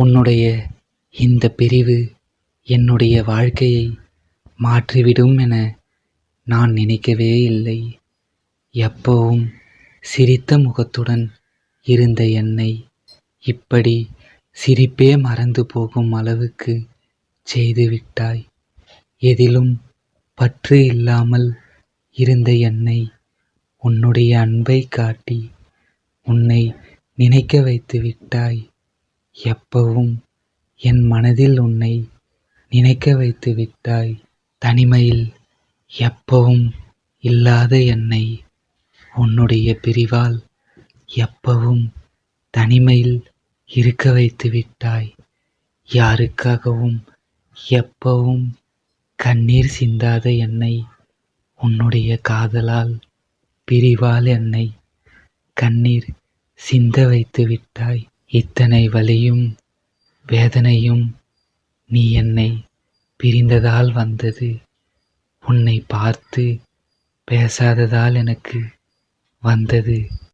உன்னுடைய இந்த பிரிவு என்னுடைய வாழ்க்கையை மாற்றிவிடும் என நான் நினைக்கவே இல்லை. எப்பவும் சிரித்த முகத்துடன் இருந்த என்னை இப்படி சிரிப்பே மறந்து போகும் அளவுக்கு செய்துவிட்டாய். எதிலும் பற்று இல்லாமல் இருந்த என்னை உன்னுடைய அன்பை காட்டி உன்னை நினைக்க வைத்து விட்டாய் எப்பவும் என் மனதில் உன்னை நினைக்க வைத்து விட்டாய். தனிமையில் எப்பவும் இல்லாத என்னை. உன்னுடைய பிரிவால் எப்பவும் தனிமையில் இருக்க வைத்து விட்டாய். யாருக்காகவும் எப்பவும் கண்ணீர் சிந்தாத என்னை. உன்னுடைய காதலால் பிரிவால் என்னை கண்ணீர் சிந்த வைத்து விட்டாய். இத்தனை வலியும் வேதனையும் நீ என்னை பிரிந்ததால் வந்தது. உன்னை பார்த்து பேசாததால் எனக்கு வந்தது.